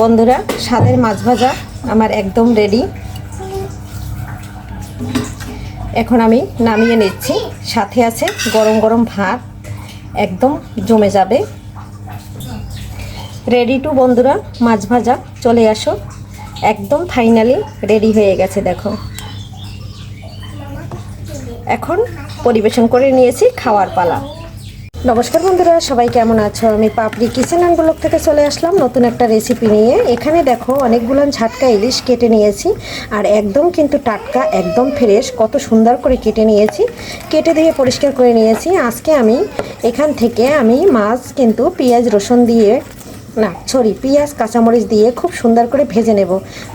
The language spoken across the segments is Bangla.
বন্ধুরা, স্বাদের মাছ ভাজা আমার একদম রেডি এখন আমি নামিয়ে নিচ্ছি। সাথে আছে গরম গরম ভাত, একদম জমে যাবে। রেডি টু বন্ধুরা, মাছ ভাজা, চলে আসো। একদম ফাইনালি রেডি হয়ে গেছে, দেখো। এখন পরিবেশন করে নিয়েছি খাওয়ার পালা। নমস্কার বন্ধুরা, সবাই কেমন আছো? আমি পাপড়ি কিচেন অ্যান্ড ব্লক থেকে চলে আসলাম নতুন একটা রেসিপি নিয়ে। এখানে দেখো অনেকগুলো ঝাটকা ইলিশ কেটে নিয়েছি, আর একদম কিন্তু টাটকা, একদম ফ্রেশ কত সুন্দর করে কেটে নিয়েছি। কেটে দিয়ে পরিষ্কার করে নিয়েছি। আজকে আমি এখান থেকে আমি মাছ কিন্তু পেঁয়াজ, রসুন দিয়ে, না সরি পেঁয়াজ, কাঁচামরিচ দিয়ে খুব সুন্দর করে ভেজে নেব।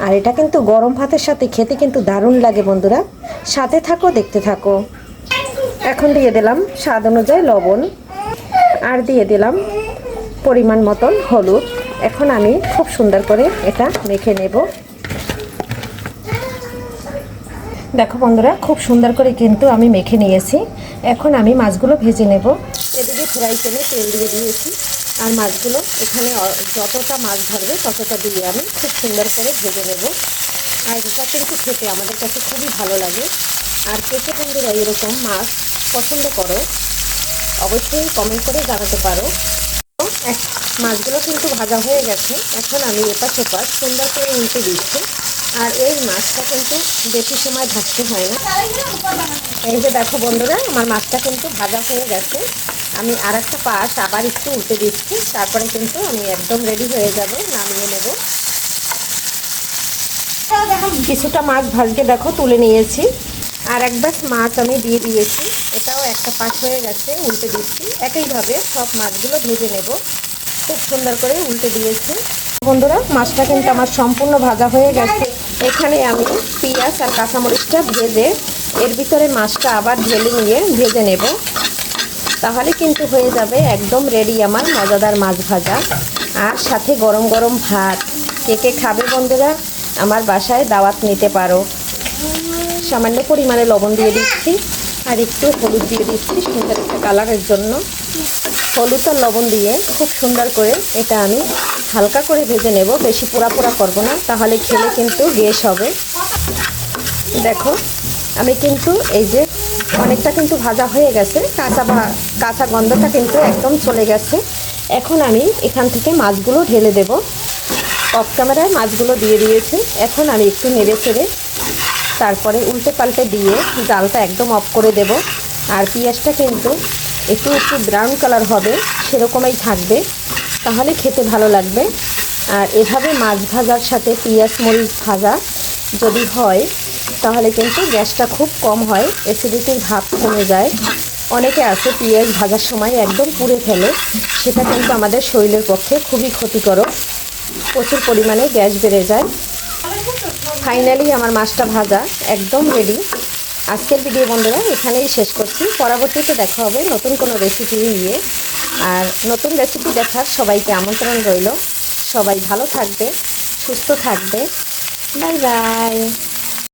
আর এটা কিন্তু গরম ভাতের সাথে খেতে কিন্তু দারুণ লাগে বন্ধুরা। সাথে থাকো, দেখতে থাকো। এখন দিয়ে দিলাম স্বাদ অনুযায়ী লবণ। আর দিয়ে দিলাম পরিমাণ মতন হলুদ। এখন আমি খুব সুন্দর করে এটা মেখে নেব। দেখো বন্ধুরা, খুব সুন্দর করে কিন্তু আমি মেখে নিয়েছি। এখন আমি মাছগুলো ভেজে নেব। এদিকে ফ্রাই প্যানে তেল দিয়ে দিয়েছি। আর মাছগুলো এখানে যতটা মাছ ধরবে ততটা দিয়ে আমি খুব সুন্দর করে ভেজে নেব। আর এটা কিন্তু খেতে আমাদের কাছে খুবই ভালো লাগে। আর কে কে বন্ধুরা এরকম মাছ পছন্দ করো। অবশ্যই কমেন্ট করে জানাতে পারো। মাছগুলো কিন্তু ভাজা হয়ে গেছে। এখন আমি এটা চোপা সুন্দর করে উল্টে দিচ্ছি। আর এই মাছটা কিন্তু বেশি সময় ভাজতে হয় না। এই যে দেখো বন্ধুরা, আমার মাছটা কিন্তু ভাজা হয়ে গেছে। আমি আর একটা পাশ আবার একটু উল্টে দিচ্ছি। তারপরে কিন্তু আমি একদম রেডি হয়ে যাব, নামিয়ে নেব। কিছুটা মাছ ভাজকে দেখো তুলে নিয়েছি। আর এক ব্যাস মাছ আমি দিয়ে দিয়েছি। এটাও একটা পাশ হয়ে গেছে, উল্টে দিচ্ছি। একইভাবে সব মাছগুলো ভেজে নেব। খুব সুন্দর করে উল্টে দিয়েছি। বন্ধুরা, মাছটা কিন্তু আমার সম্পূর্ণ ভাজা হয়ে গেছে। এখানে আমি পেঁয়াজ আর কাঁচামরিচটা ভেজে এর ভিতরে মাছটা আবার ঢেলে নিয়ে ভেজে নেব। তাহলে কিন্তু হয়ে যাবে একদম রেডি আমার মজাদার মাছ ভাজা। আর সাথে গরম গরম ভাত। কে কে খাবে বন্ধুরা, আমার বাসায় দাওয়াত নিতে পারো। সামান্য পরিমাণে লবণ দিয়ে দিচ্ছি। আর একটু হলুদ দিয়ে দিচ্ছি সুন্দর একটা কালারের জন্য। হলুদ আর লবণ দিয়ে খুব সুন্দর করে এটা আমি হালকা করে ভেজে নেব। বেশি পোড়া পোড়া করব না, তাহলে খেলে কিন্তু গ্যাস হবে। দেখো, আমি কিন্তু এই যে অনেকটা কিন্তু ভাজা হয়ে গেছে, কাঁচা ভা- কাঁচা গন্ধটা কিন্তু একদম চলে গেছে। এখন আমি এখান থেকে মাছগুলো ঢেলে দেব। অফ ক্যামেরায় মাছগুলো দিয়ে দিয়েছি। এখন আমি একটু নেড়ে ছেড়ে তারপরে উল্টে পাল্টে দিয়ে জালটা একদম অফ করে দেব। আর পেঁয়াজটা কিন্তু একটু একটু ব্রাউন কালার হবে, সেরকমই থাকবে। তাহলে খেতে ভালো লাগবে। আর এভাবে মাছ ভাজার সাথে পেঁয়াজ, মরিচ ভাজা যদি হয়, তাহলে কিন্তু গ্যাসটা খুব কম হয়, অ্যাসিডিটির ভাব কমে যায়। অনেকে আছে পেঁয়াজ ভাজার সময় একদম পুড়ে ফেলে, সেটা কিন্তু আমাদের শরীরের পক্ষে খুবই ক্ষতিকরক। প্রচুর পরিমাণে গ্যাস বেড়ে যায়। ফাইনালি আমার মাছটা ভাজা, একদম রেডি আজকের ভিডিও বন্ধুরা, এখানেই শেষ করছি। পরবর্তীতে দেখা হবে নতুন কোনো রেসিপি নিয়ে। আর নতুন রেসিপি দেখার সবাইকে আমন্ত্রণ রইল। সবাই ভালো থাকবে, সুস্থ থাকবে। Bye bye.